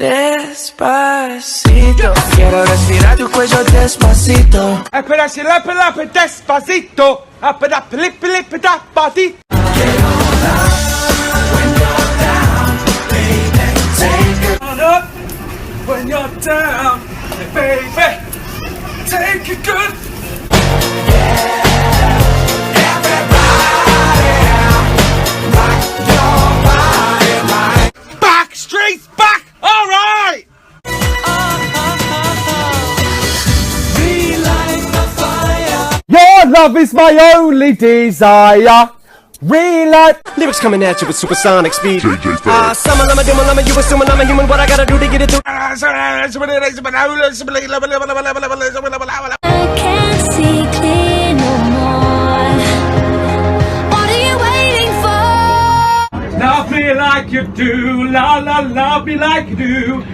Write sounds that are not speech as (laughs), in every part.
Despacito. Quiero respirar tu cuello despacito. E per la per la per despacito. E per la per la despacito. When you're down, baby, take a good. yeah. Your love is my only desire. Real life. Lyrics coming at you with supersonic speed. JJ Ah, Fad. summer, lama, duma, lama, you assuming I'm a human. What I gotta do to get it through? I can't see clear no more. What are you waiting for? Love me like you do, la la, love me like you do.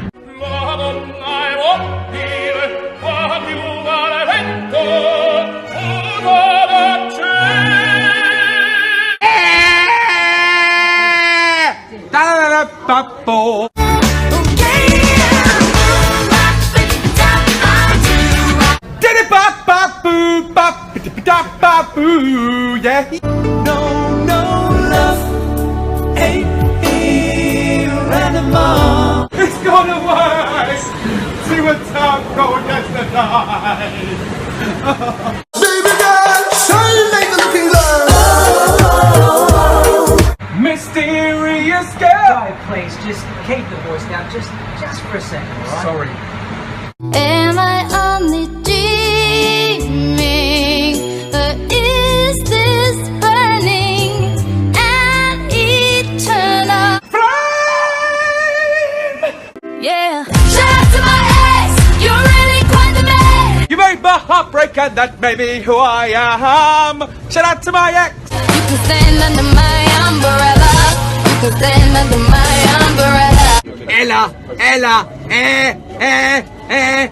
Ba-ba-da-ba-boo, yeah. No, no love ain't here anymore. It's gonna work. See what's up, go against the tide. Baby girl, shine like the looking glass. Mysterious girl. Guy, please, just keep the voice down, just just for a second, all right? Sorry. Am I only dreaming? And that made me who I am. Shout out to my ex. You can stand under my umbrella. You can stand under my umbrella. Ella, Ella, eh, eh, eh.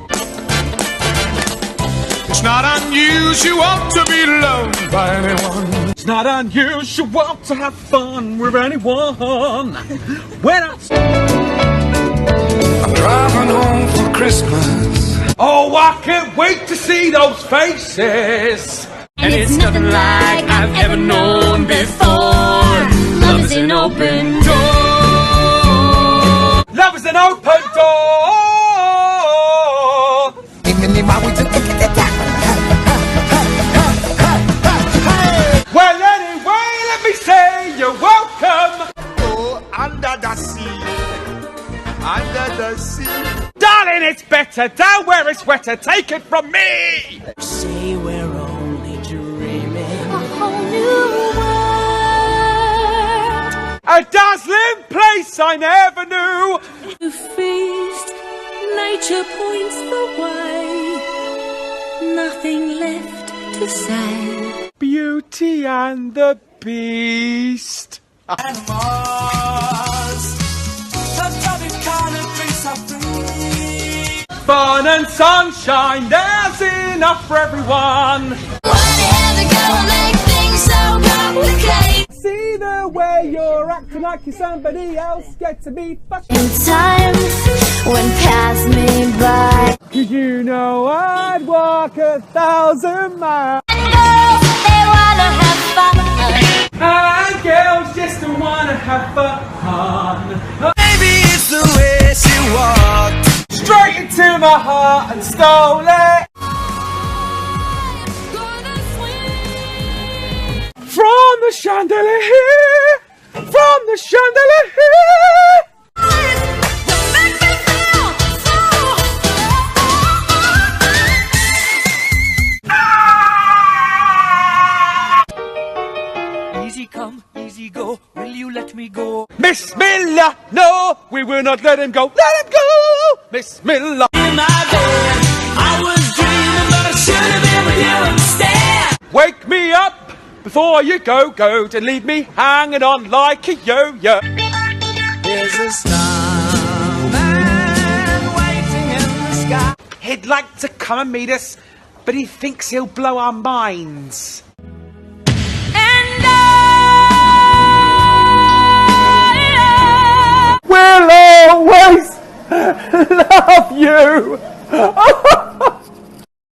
It's not unusual to be loved by anyone. It's not unusual to have fun with anyone. When I... I'm driving home for Christmas. Oh, I can't wait to see those faces. And it's nothing like I've ever known before. Love is an open door. Love is an open door. Well, anyway, let me say you're welcome. Oh, under the sea. Under the sea. Darling, it's better down where it's wetter. Take it from me. Say we're only dreaming. A whole new world. A dazzling place I never knew. to feast. Nature points the way. Nothing left to say. Beauty and the Beast. Fun and sunshine, there's enough for everyone. Why the hell to go and make things so complicated? See the way you're acting like you're somebody else. Get to be fucking. In time went past me by. Cause you know I'd walk a thousand miles. Girls, they wanna have fun. And girls just wanna have fun. My heart and stole it. From the chandelier, from the chandelier. You make me feel so. Easy come, easy go. Will you let me go? Miss Miller, no, we will not let him go. Let him go, Miss Miller. In my bed, I was dreaming, but I should have been with you instead. Wake me up before you go, go to leave me hanging on like a yo-yo. There's a starman waiting in the sky. He'd like to come and meet us, but he thinks he'll blow our minds. Love you. (laughs)